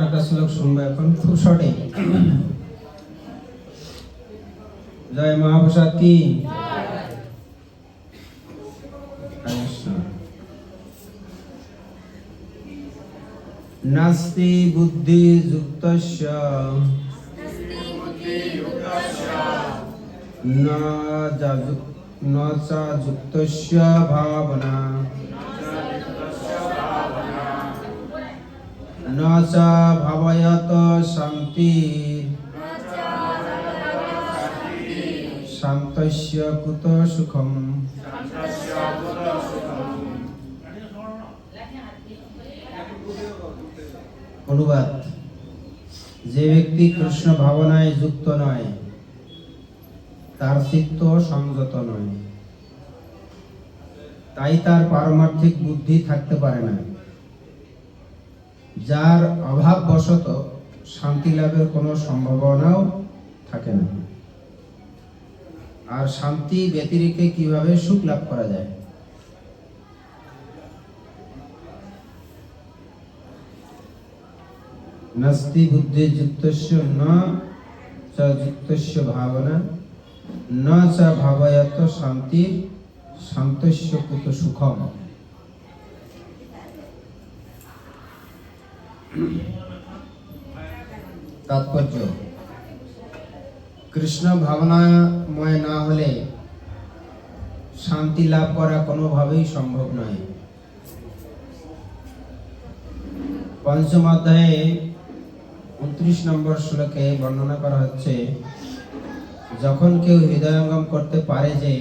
একটা শ্লোক শুনব এখন। খুব শর্টে জয় মহাপ্রসাদ কি। নাস্তি বুদ্ধি যুক্তস্য ন যা- ন চ শান্তি শান্তস্য কুত সুখম অনুবাদ যে ব্যক্তি কৃষ্ণ ভাবনায় যুক্ত নয়, তার চিত্ত সংযত নয়। তাই তার পারমার্থিক বুদ্ধি থাকতে পারে না। যার অভাব বশত শান্তি লাভের কোনো সম্ভাবনাও থাকে না। আর শান্তি ব্যতিরেকে কীভাবে সুখ লাভ করা যায়? নাস্তি বুদ্ধি যুক্তস্য ন চ যুক্তস্য ভাবনা, ন চ ভাবয়ত শান্তি, শান্তস্য কুত সুখম। তাৎপর্য। কৃষ্ণ ভাবনাময় না হলে শান্তি লাভ করা কোনোভাবেই সম্ভব নয়। পঞ্চম অধ্যায়ে উনত্রিশ নম্বর শ্লোকে বর্ণনা করা হচ্ছে, যখন কেউ হৃদয়ঙ্গম করতে পারে যে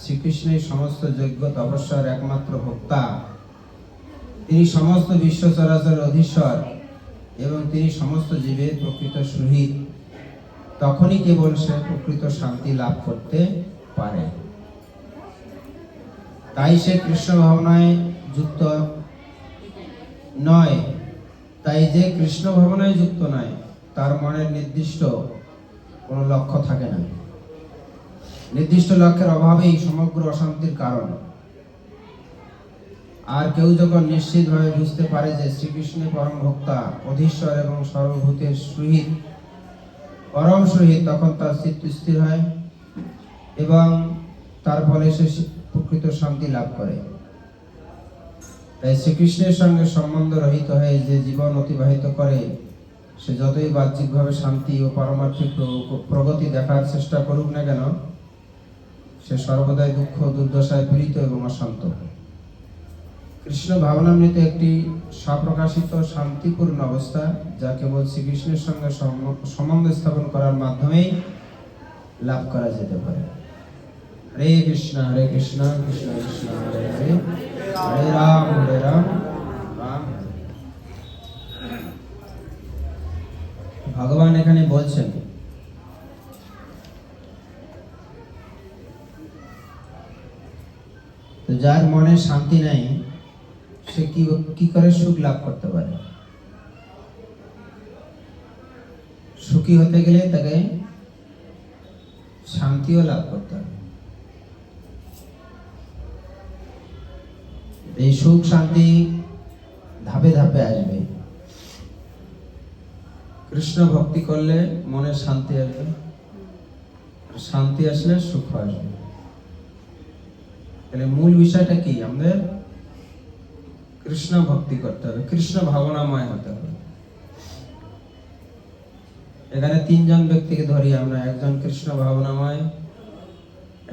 শ্রীকৃষ্ণের সমস্ত যোগ্য তপস্যার একমাত্র ভোক্তা, তিনি সমস্ত বিশ্ব চরাচর অধীশ্বর এবং তিনি সমস্ত জীবের প্রকৃত সুহিত তখনই কেবল সে প্রকৃত শান্তি লাভ করতে পারে। তাই সে কৃষ্ণ ভাবনায় যুক্ত নয়। তাই যে কৃষ্ণ ভাবনায় যুক্ত নয়, তার মনের নির্দিষ্ট কোনো লক্ষ্য থাকে না। নির্দিষ্ট লক্ষ্যের অভাবেই সমগ্র অশান্তির কারণ। আর কেউ যখন নিশ্চিতভাবে বুঝতে পারে যে শ্রীকৃষ্ণের পরম ভক্তা, অধীশ্বর এবং সর্বভূতের সহিত, পরম সহিত, তখন তার চিত্ত স্থির হয় এবং তার ফলে সে প্রকৃত শান্তি লাভ করে। তাই শ্রীকৃষ্ণের সঙ্গে সম্বন্ধ রহিত হয়ে যে জীবন অতিবাহিত করে, সে যতই বাহ্যিকভাবে শান্তি ও পারমার্থিক প্রগতি দেখার চেষ্টা করুক না কেন, সে সর্বদাই দুঃখ, দুর্দশায় পীড়িত এবং অশান্ত। কৃষ্ণ ভাবনামৃত একটি স্বপ্রকাশিত শান্তিপূর্ণ অবস্থা, যা কেবল শ্রীকৃষ্ণের সঙ্গে সম- সম্বন্ধ স্থাপন করার মাধ্যমেই লাভ করা যেতে পারে হরে কৃষ্ণ হরে কৃষ্ণ কৃষ্ণ কৃষ্ণ, হরে হরে হরে রাম হরে রাম রাম। ভগবান এখানে বলছেন যার মনে শান্তি নাই সে কি কি করে সুখ লাভ করতে পারে? সুখী হতে গেলে তাকে শান্তিও লাভ করতে হবে। এই সুখ শান্তি ধাপে ধাপে আসবে। কৃষ্ণ ভক্তি করলে মনে শান্তি আসবে। শান্তি আসলে সুখ আসবে। তাহলে মূল বিষয়টা কি? আমাদের কৃষ্ণ ভক্তি করতে হবে, কৃষ্ণ ভাবনাময় হতে হবে। এখানে তিনজন ব্যক্তিকে ধরি আমরা, একজন কৃষ্ণ ভাবনাময়,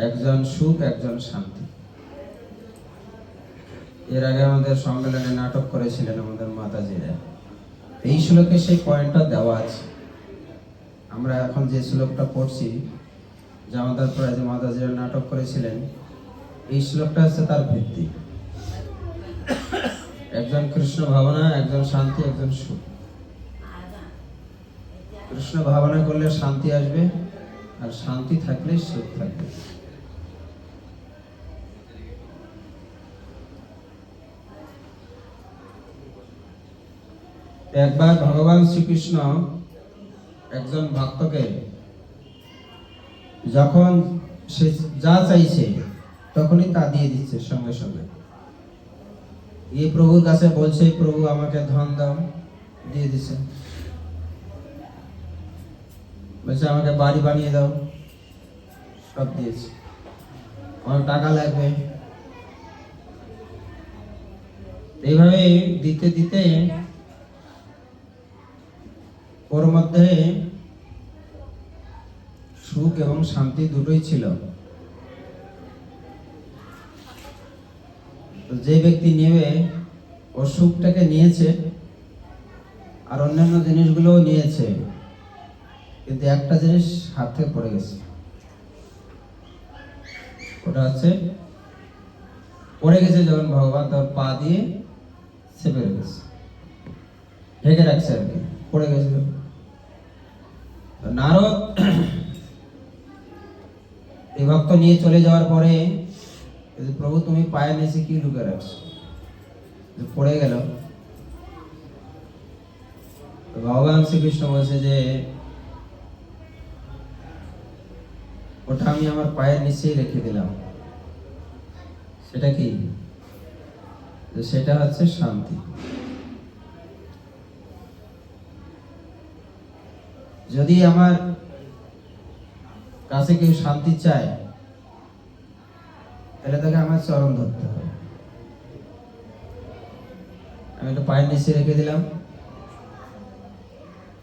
একজন সুখ, একজন শান্তি। এর আগে আমাদের সম্মেলনে নাটক করেছিলেন আমাদের মাতাজিরা। এই শ্লোকে সেই পয়েন্টটা দেওয়া আছে। আমরা এখন যে শ্লোকটা পড়ছি যে আমাদের প্রায় যে মাতাজিরা নাটক করেছিলেন, এই শ্লোকটা হচ্ছে তার ভিত্তি। একজন কৃষ্ণ ভাবনা, একজন শান্তি, একজন সুখ। কৃষ্ণ ভাবনা করলে শান্তি আসবে, আর শান্তি থাকলে সুখ থাকবে। একবার ভগবান শ্রীকৃষ্ণ একজন ভক্তকে যখন সে যা চাইছে, তখনই তা দিয়ে দিচ্ছে সঙ্গে সঙ্গে। এই প্রভুর কাছে বলছে, প্রভু, আমাকে ধন দাও। দিয়ে দিছে। বলছে, আমাকে বাড়ি বানিয়ে দাও। সব দিয়েছে। আমার টাকা লাগবে। এইভাবে দিতে দিতে ওর মধ্যে সুখ এবং শান্তি দুটোই ছিল তো যে ব্যক্তি নেবে, ও সুখটাকে নিয়েছে আর অন্যান্য জিনিসগুলোও নিয়েছে, কিন্তু একটা জিনিস হাত থেকে পড়ে গেছে। ওটা হচ্ছে, পড়ে গেছে যখন ভগবান তার পা দিয়ে চেপে রেখেছে। ঢেকে রাখছে আর কি, পড়ে গেছিল নারদ এই ভক্ত নিয়ে চলে যাওয়ার পরে প্রভু, তুমি পায়ে নিচে কি লুকে রাখছো? পড়ে গেল। ভগবান শ্রীকৃষ্ণ বলছে যে, ওটা আমি আমার পায়ের নিচেই রেখে দিলাম। সেটা কি? সেটা হচ্ছে শান্তি। যদি আমার কাছে কেউ শান্তি চায় তাহলে তাকে আমার চরণ ধরতে হবে। আমি একটা পায়ের নিচে রেখে দিলাম।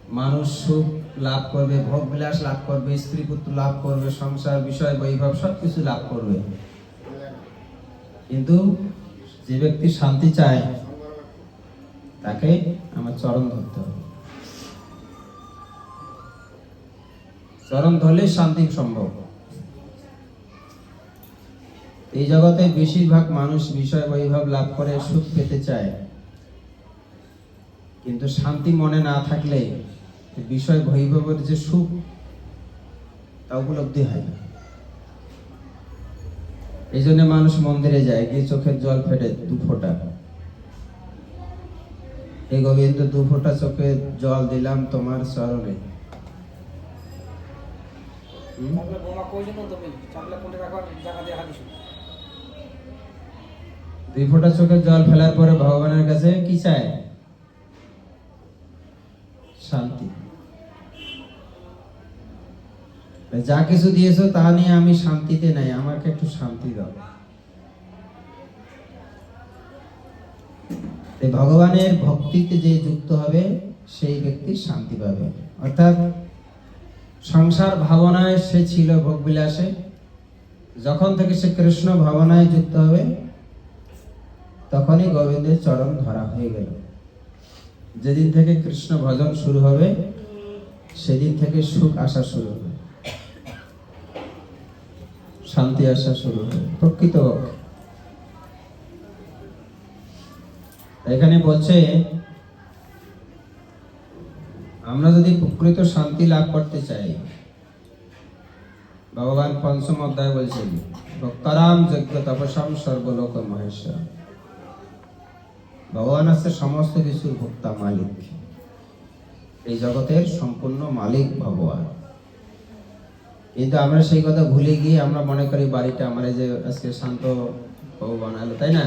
মানুষ সুখ লাভ করবে ভোগ বিলাস লাভ করবে, স্ত্রী পুত্র লাভ করবে, সংসার, বিষয়, বৈভব সবকিছু লাভ করবে। কিন্তু যে ব্যক্তি শান্তি চায়, তাকে আমার চরণ ধরতে হবে। চরণ ধরলে শান্তি সম্ভব। এই জগতে বেশিরভাগ মানুষ বিষয় বৈভব লাভ করে, সুখ পেতে চায়। কিন্তু শান্তি মনে না থাকলে বিষয় বৈভবের যে সুখ, তা উপলব্ধি হয় এই জন্য মানুষ মন্দিরে যায়, গিয়ে চোখের জল ফেটে দু ফোঁটা। এই গোবিন্দ, দু ফোঁটা চোখে জল দিলাম তোমার চরণে? দুই ফোঁটা চোখের জল ফেলার পরে ভগবানের কাছে কি চায়? শান্তি। যা কিছু দিয়েছ তা নিয়ে আমি শান্তিতে নাই, আমাকে একটু শান্তি দাও। ভগবানের ভক্তিতে যে যুক্ত হবে, সেই ব্যক্তি শান্তি পাবে। অর্থাৎ সংসার ভাবনায় সে ছিল ভোগবিলাসে। যখন থেকে সে কৃষ্ণ ভাবনায় যুক্ত হবে তখনই গোবিন্দের চরণ ধরা হয়ে গেল। যেদিন থেকে কৃষ্ণ ভজন শুরু হবে, সেদিন থেকে সুখ আসা শুরু হবে। শান্তি আসা শুরু হবে, প্রকৃত এখানে বলছে, আমরা যদি প্রকৃত শান্তি লাভ করতে চাই, ভগবান পঞ্চম অধ্যায় বলছেন, ভক্তারাম যজ্ঞ তপসাম সর্বলোক মহেশ্বর ভগবান আছে সমস্ত কিছুর ভোক্তা, মালিক। এই জগতের সম্পূর্ণ মালিক ভগবান। কিন্তু আমরা সেই কথা ভুলে গিয়ে আমরা মনে করি, বাড়িটা আমার এই যে আজকে শান্ত বাবু বানালো, তাই না?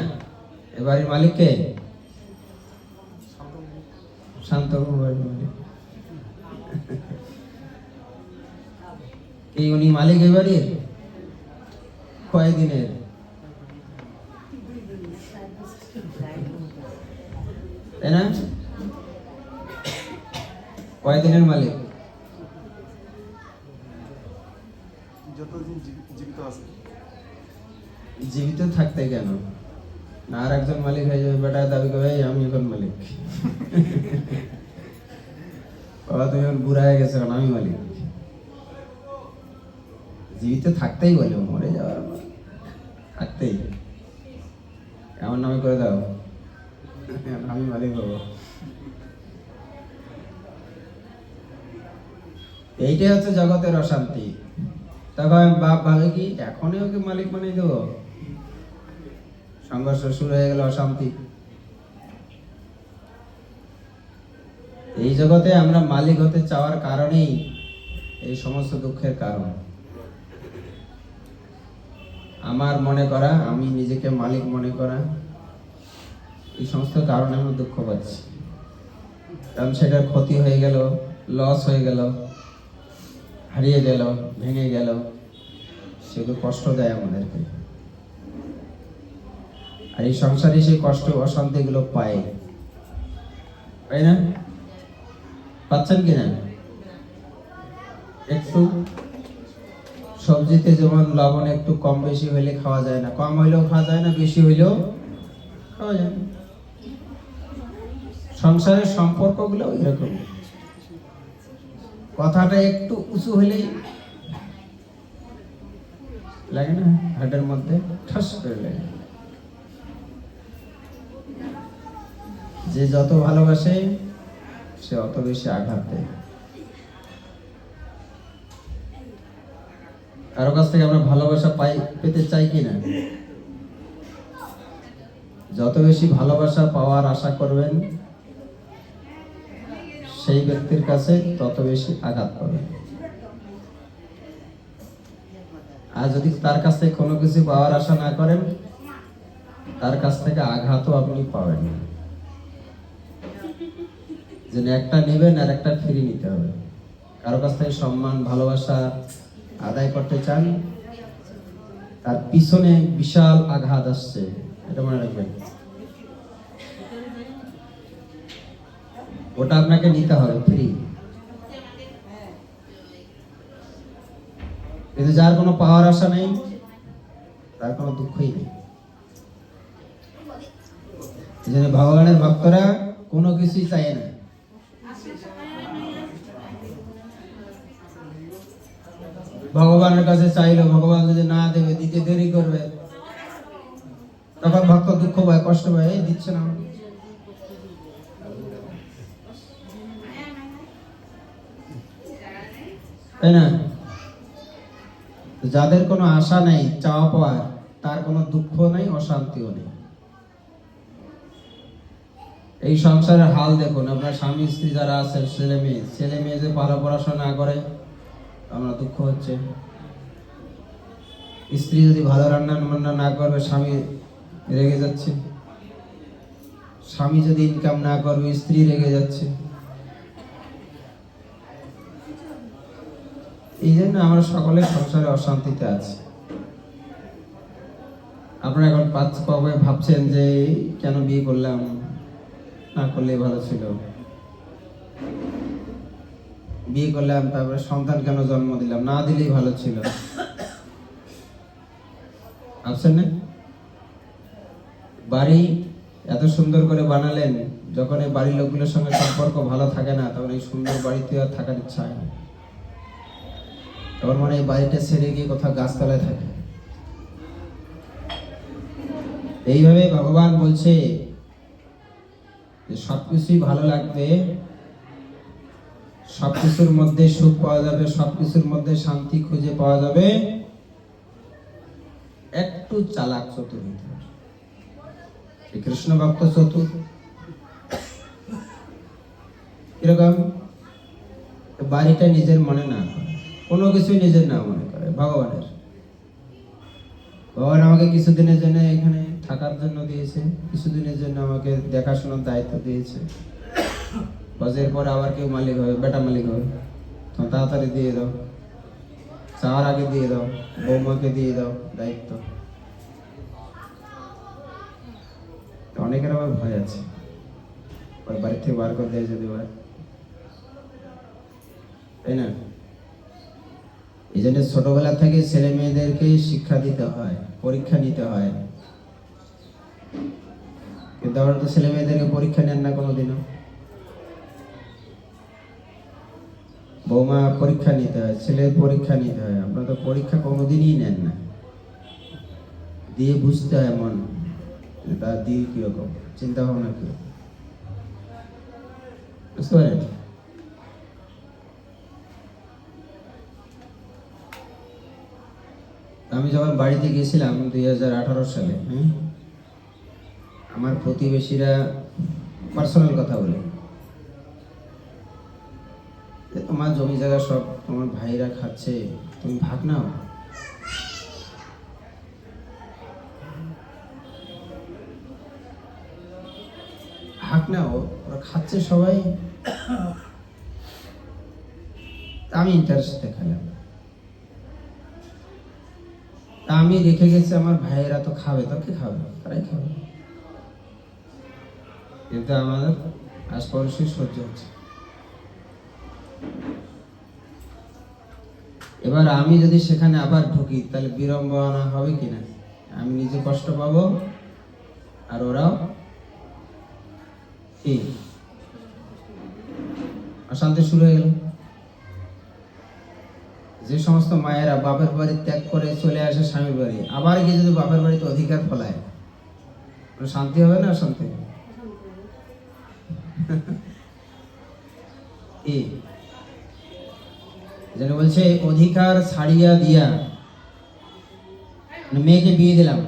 এ বাড়ির মালিক কে? শান্ত বাড়ির মালিক। কি উনি মালিক এ বাড়ির? কয়দিনের? তাই না? কয়দিনের মালিক? যতদিন জীবি- জীবিত আছে। জীবিত থাকতে কেন? না আর একজন মালিক হয়ে যাবে বেটা দাবি করে "এই, আমি এখন মালিক। বাবা তুমি এখন বুড়া হয়ে গেছো এখন আমি মালিক। জীবিত থাকতেই বলে মরে যাওয়ার। থাকতেই। এমন নামে করে দাও। আমি মালিক হব এইটাই হচ্ছে জগতের অশান্তি। তখন বাপ ভাবে কি এখনই ওকে মালিক বানিয়ে সংঘর্ষ শুরু হয়ে গেল, অশান্তি। এই জগতে আমরা মালিক হতে চাওয়ার কারণেই এই সমস্ত দুঃখের কারণ। আমার মনে করা, আমি নিজেকে মালিক মনে করা এই সমস্ত কারণে আমরা দুঃখ পাচ্ছি। কারণ সেটার ক্ষতি হয়ে গেল লস হয়ে গেল, হারিয়ে গেল, ভেঙে গেল। সেগুলো কষ্ট দেয় আমাদেরকে। আর এই সংসারে সেই কষ্ট অশান্তিগুলো পায়। তাই না? পাচ্ছেন কিনা? একটু সবজিতে যেমন লবণ একটু কম বেশি হইলে খাওয়া যায় না। কম হইলেও খাওয়া যায় না, বেশি হইলেও খাওয়া যায় না। সংসারের সম্পর্কগুলো এরকম। কথাটা একটু উঁচু হলেই লাগে না? হাটের মধ্যে ঠাস করে লাগে। যে যত ভালোবাসে, সে অত বেশি আঘাত দেয়। কারও কাছ থেকে আমরা ভালোবাসা পাই, পেতে চাই কি না যত বেশি ভালোবাসা পাওয়ার আশা করবেন সেই ব্যক্তির কাছে তত বেশি আঘাত পাবেন আর যদি তার কাছ থেকে কোনো কিছু পাওয়ার আশা না করেন, তার কাছ থেকে আঘাতও আপনি পাবেন না। যেন একটা নেবেন আর একটা ফিরে নিতে হবে। কারও কাছ থেকে সম্মান, ভালোবাসা আদায় করতে চান, তার পিছনে বিশাল আঘাত আসছে। এটা মনে রাখবেন। ওটা আপনাকে নিতে হবে ফ্রি কিন্তু যার কোনো পাওয়ার আশা নেই, তার কোনো দুঃখই নেই। এই ভগবানের ভক্তরা কোনো কিছুই চায় না। ভগবানের কাছে চাইলো, ভগবান যদি না দেবে, দিতে দেরি করবে। তখন ভক্ত দুঃখ পায়, কষ্ট পায় দিচ্ছে না তাই না? যাদের কোনো আশা নেই, চাওয়া পাওয়ার তার কোনো দুঃখ নেই, অশান্তিও নেই। এই সংসারের হাল দেখুন, আপনার স্বামী, স্ত্রী যারা আছেন, ছেলে মেয়ে ছেলে মেয়ে যে ভালো পড়াশোনা না করে আমরা দুঃখ হচ্ছে। স্ত্রী যদি ভালো রান্না বান্না না করবে, স্বামী রেগে যাচ্ছে। স্বামী যদি ইনকাম না করবে, স্ত্রী রেগে যাচ্ছে। এই জন্য আমরা সকলে সংসারে অশান্তিতে আছি। আপনারা এখন পাঁচ কবে ভাবছেন যে কেন বিয়ে করলাম, না করলে ভালো ছিল? বিয়ে করলাম, তারপরে সন্তান কেন জন্ম দিলাম, না দিলেই ভালো ছিল? ভাবছেন না? বাড়ি এত সুন্দর করে বানালেন, যখন এই বাড়ির লোকগুলোর সঙ্গে সম্পর্ক ভালো থাকে না, তখন এই সুন্দর বাড়িতে আর থাকার ইচ্ছা হয় না। তখন মানে বাড়িটা ছেড়ে গিয়ে কোথাও গাছতলায় থাকে। এইভাবে ভগবান বলছে যে সবকিছুই ভালো লাগবে, সবকিছুর মধ্যে সুখ পাওয়া যাবে, সবকিছুর মধ্যে শান্তি খুঁজে পাওয়া যাবে। একটু চালাক চতুর হতে হবে। এই কৃষ্ণ ভক্ত চতুর এরকম বাড়িটা নিজের মনে না করে। কোনো কিছুই নিজের না মনে করে, ভগবানের। ভগবান আমাকে কিছুদিনের জন্য এখানে থাকার জন্য দিয়েছে, কিছুদিনের জন্য আমাকে দেখাশোনার দায়িত্ব দিয়েছে। বাজের পর আবার কেউ মালিক হবে, বেটা মালিক হবে। তো তাড়াতাড়ি দিয়ে দাও। চাওয়ার আগে দিয়ে দাও, বৌমাকে দিয়ে দাও দায়িত্ব। অনেকের আবার ভয় আছে। ওই বাড়ি থেকে বার করে দেয় যদি হয়। তাই না? এই জন্য ছোটবেলা থেকে ছেলে মেয়েদেরকে শিক্ষা দিতে হয়, পরীক্ষা নিতে হয়। কিন্তু আমরা তো ছেলে মেয়েদেরকে পরীক্ষা নেন না কোনোদিনও। বৌমা পরীক্ষা নিতে হয় ছেলের পরীক্ষা নিতে হয়। আপনারা তো পরীক্ষা কোনোদিনই নেন না। দিয়ে বুঝতে হয় মন তার দিক কীরকম, চিন্তা ভাবনা কি বুঝতে পারেন আমি যখন বাড়িতে গেছিলাম দুই হাজার আঠারো সালে হ্যাঁ আমার প্রতিবেশীরা পার্সোনাল কথা বলে। তোমার জমি জায়গা সব তোমার ভাইরা খাচ্ছে তুমি ভাগ নাও। ভাগ না ও- ওরা খাচ্ছে সবাই। আমি ইন্টারেস্ট দেখালাম। তা আমি রেখে গেছি, আমার ভাইয়েরা তো খাবে তো কে খাবে, তারাই খাবে। কিন্তু আমাদের আজ পরশু সহ্য হচ্ছে। এবার আমি যদি সেখানে আবার ঢুকি, তাহলে বিড়ম্বনা হবে কিনা আমি নিজে কষ্ট পাবো, আর ওরাও অশান্তি শুরু হয়ে গেল। যে সমস্ত মায়েরা বাপের বাড়ি ত্যাগ করে চলে আসে স্বামীর বাড়ি, আবার গিয়ে যদি বাপের বাড়িতে অধিকার ফলায় শান্তি হবে না অশান্তি হবে? যেন বলছে, অধিকার ছাড়িয়া দিয়া মানে মেয়েকে বিয়ে দিলাম,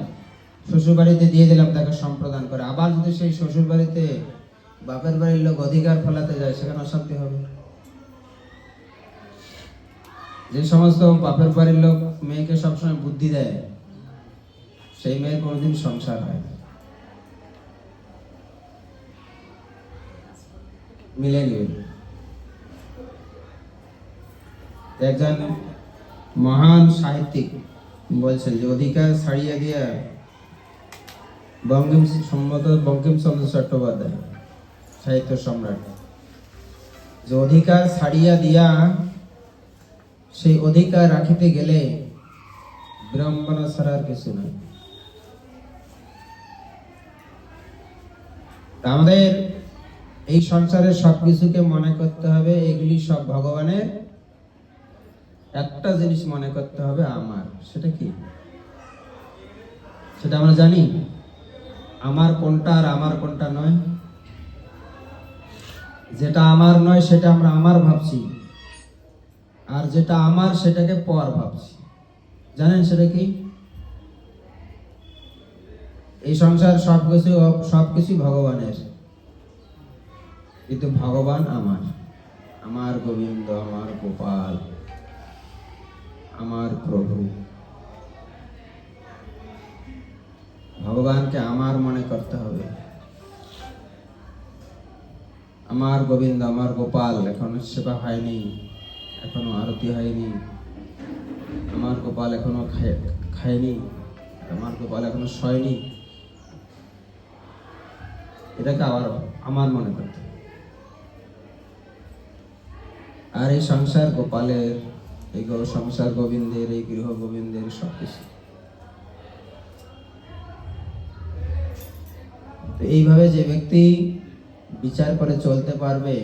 শ্বশুর বাড়িতে দিয়ে দিলাম, তাকে সম্প্রদান করে আবার যদি সেই শ্বশুর বাড়িতে বাপের বাড়ির লোক অধিকার ফলাতে যায়, সেখানে অশান্তি হবে যে সমস্ত বাপের বাড়ির লোক মেয়েকে সবসময় বুদ্ধি দেয়, সেই মেয়ের কোনোদিন সংসার হয় একজন মহান সাহিত্যিক বলছেন যে, অধিকার ছাড়িয়ে দিয়ে বঙ্কিম সম্মত বঙ্কিমচন্দ্র চট্টোপাধ্যায়, সাহিত্য সম্রাট, যে অধিকার ছাড়িয়া দিয়া সেই অধিকার রাখিতে গেলে বিড়ম্বনা ছাড়া আর কিছু নয় আমাদের এই সংসারের সবকিছুকে মনে করতে হবে, এগুলি সব ভগবানের। একটা জিনিস মনে করতে হবে আমার, সেটা কি? সেটা আমরা জানি, আমার কোনটা আর আমার কোনটা নয়। যেটা আমার নয়, সেটা আমরা আমার ভাবছি। আর যেটা আমার, সেটাকে পর ভাবছি। জানেন সেটা কি? এই সংসার সবকিছু সবকিছু ভগবানের। কিন্তু ভগবান আমার। আমার গোবিন্দ, আমার গোপাল, আমার প্রভু। ভগবানকে আমার মনে করতে হবে। আমার গোবিন্দ, আমার গোপাল, এখনও সেবা হয়নি। এখনও আরতি হয়নি। আমার গোপাল এখনও খায়নি। আমার গোপাল এখনও শয়নি এটাকে আবার আমার মনে করতে আর এই সংসার গোপালের, এই সংসার গোবিন্দের, এই গৃহ গোবিন্দের সব কিছু তো এইভাবে যে ব্যক্তি বিচার করে চলতে পারবে,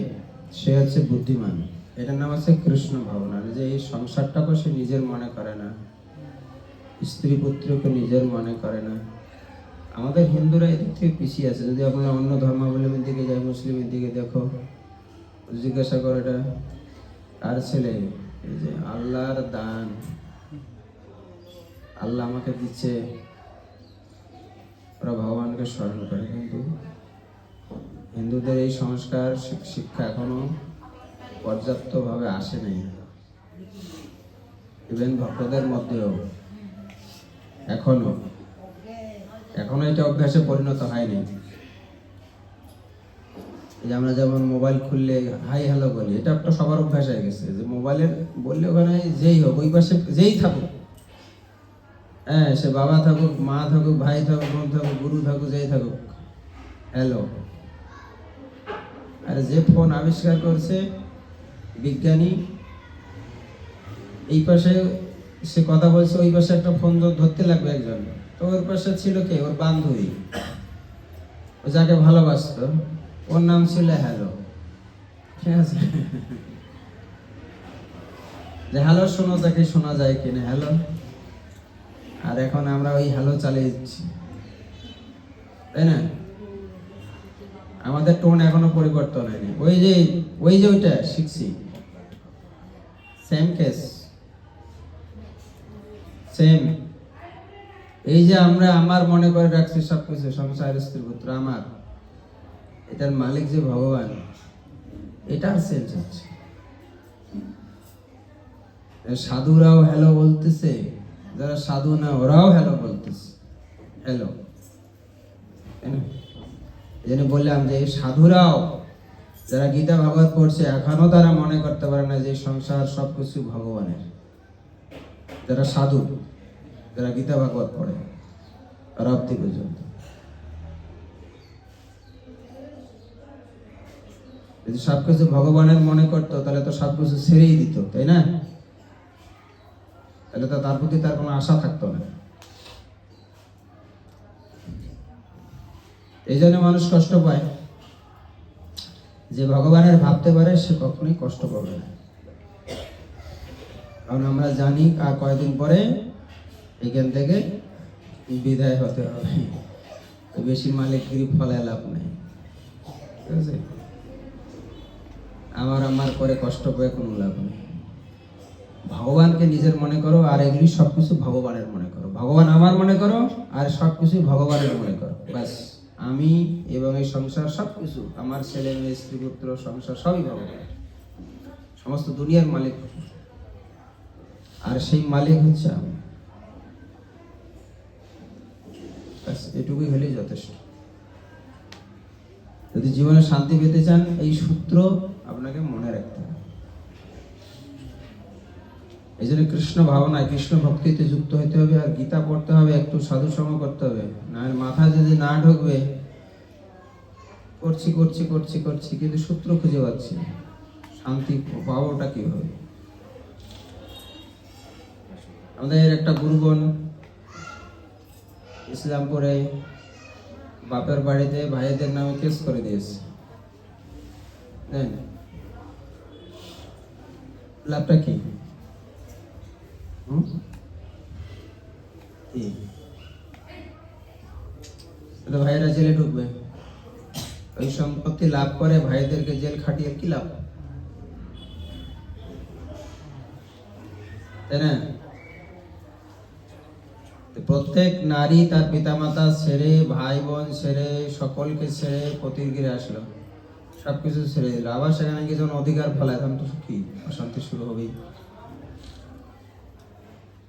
সে হচ্ছে বুদ্ধিমান। এটার নাম আছে কৃষ্ণ ভাবনা। যে এই সংসারটাকে সে নিজের মনে করে না। স্ত্রী পুত্রকে নিজের মনে করে না। আমাদের হিন্দুরা এদিক থেকে পিছিয়ে আছে। যদি আপনারা অন্য ধর্মাবলম্বীর দিকে যাই, মুসলিমের দিকে দেখো, জিজ্ঞাসা করে এটা, কার ছেলে? এই যে আল্লাহর দান। আল্লাহ আমাকে দিচ্ছে। ওরা ভগবানকে স্মরণ করে। কিন্তু হিন্দুদের এই সংস্কার শিক্ষা এখনও পর্যাপ্তভাবে আসে নাই। ইভেন ভক্তদের মধ্যেও এখনও এখনও এটা অভ্যাসে পরিণত হয়নি। যে আমরা যেমন মোবাইল খুললে, হাই, হ্যালো বলি, এটা একটা সবার অভ্যাস হয়ে গেছে যে মোবাইলের বললে ওখানে যেই হোক, ওই পাশে যেই থাকুক। হ্যাঁ সে বাবা থাকুক, মা থাকুক, ভাই থাকুক, বোন থাকুক, গুরু থাকুক, যেই থাকুক। হ্যালো। আর যে ফোন আবিষ্কার করছে বিজ্ঞানী, এই পাশে সে কথা বলছে, ওই পাশে একটা ফোন ধরতে লাগবে একজন। তো ওর পাশে ছিল কে? ওর বান্ধবী। ও যাকে ভালোবাসতো। ওর নাম ছিল হ্যালো। ঠিক আছে? যে হ্যালো শোনো, তাকে শোনা যায় কিনা হ্যালো। আর এখন আমরা ওই হ্যালো চালিয়ে দিচ্ছি। তাই না? আমাদের টোন এখনও পরিবর্তন হয়নি। ওই যে ওই যে ওইটা, শিখছি। সেম কেস সেম এই যে আমরা আমার মনে করে রাখছি সবকিছু, সংসার, স্ত্রী পুত্র, আমার, এটার মালিক যে ভগবান, এটার সেন্স হচ্ছে সাধুরাও হ্যালো বলতেছে, যারা সাধু না, ওরাও হ্যালো বলতেছে। হ্যালো এই জন্য বললাম যে সাধুরাও যারা গীতা ভাগবত পড়ছে, এখনও তারা মনে করতে পারে না যে সংসার সবকিছু ভগবানের। যারা সাধু, যারা গীতা ভাগবত পড়ে অব্দি পর্যন্ত। যদি সবকিছু ভগবানের মনে করতো, তাহলে তো সবকিছু ছেড়েই দিত, তাই না? তাহলে তো তার প্রতি তার কোনো আশা থাকতো না। এই জন্য মানুষ কষ্ট পায়। যে ভগবানের ভাবতে পারে, সে কখনোই কষ্ট পাবে না। কারণ আমরা জানি কয়েকদিন পরে এখান থেকে বিদায় হতে হবে। বেশি মালিকগিরি ফলে লাভ নেই। ঠিক আছে? আমার আমার করে কষ্ট পেয়ে কোনো লাভ নেই। ভগবানকে নিজের মনে করো, আর এগুলি সবকিছু ভগবানের মনে করো। ভগবান আমার মনে করো, আর সবকিছু ভগবানের মনে করো। ব্যাস। আমি এবং এই সংসার সবকিছু, আমার ছেলে, মেয়ে, স্ত্রী, পুত্র, সংসার সবই ভগবান সমস্ত দুনিয়ার মালিক। আর সেই মালিক হচ্ছে আমি। এটুকুই হলেই যথেষ্ট। যদি জীবনে শান্তি পেতে চান, এই সূত্র আপনাকে মনে রাখতে হবে। এই জন্য কৃষ্ণ ভাবনায় কৃষ্ণ ভক্তিতে যুক্ত হতে হবে আর গীতা পড়তে হবে, একটু সাধু সঙ্গ করতে হবে না মাথা যদি না ঢুকবে, করছি করছি করছি করছি, কিন্তু সূত্র খুঁজে পাচ্ছি। শান্তি পাবোটা কীভাবে আমাদের একটা গুরুগণ ইসলামপুরে বাপের বাড়িতে ভাইদের নামে কেস করে দিয়েছে? লাভটা কি ভাইয়েরা জেলে ঢুকবে। ওই সম্পত্তি লাভ করে ভাইদেরকে জেল খাটিয়ে কি লাভ? তাই না? প্রত্যেক নারী তার পিতামাতা ছেড়ে ভাই বোন ছেড়ে, সকলকে ছেড়ে প্রতিগিরে আসলো। সবকিছু ছেড়ে দিল। আবার সেখানে গিয়ে যখন অধিকার ফলায়, তখন তো কি? অশান্তি শুরু হবেই।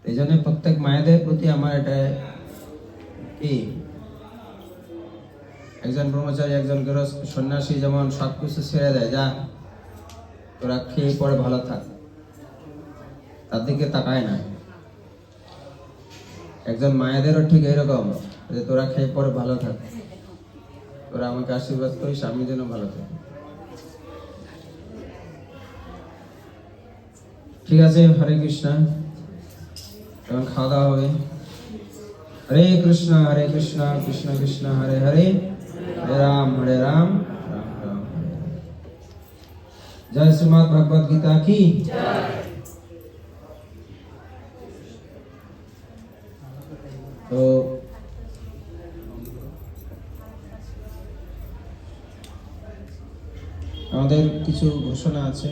এই জন্য প্রত্যেক মায়েদের প্রতি আমার এটা কি? একজন ব্রহ্মচারী, একজন সন্ন্যাসী যেমন সবকিছু ছেড়ে দেয়, যা তোরা খেয়ে পরে ভালো থাক। তার দিকে তাকায় না। একজন মায়েদেরও ঠিক এরকম যে তোরা খেয়ে পরে ভালো থাক। তোরা আমাকে আশীর্বাদ করিস, আমি যেন ভালো থাকি। ঠিক আছে, হরে কৃষ্ণ। এখন খাওয়া দাওয়া হবে। হরে কৃষ্ণ হরে কৃষ্ণ কৃষ্ণ কৃষ্ণ, হরে হরে। হরে রাম হরে রাম রাম রাম, হরে। জয় শ্রীমদ ভগবদ গীতা কি? তো আমাদের কিছু ঘোষণা আছে।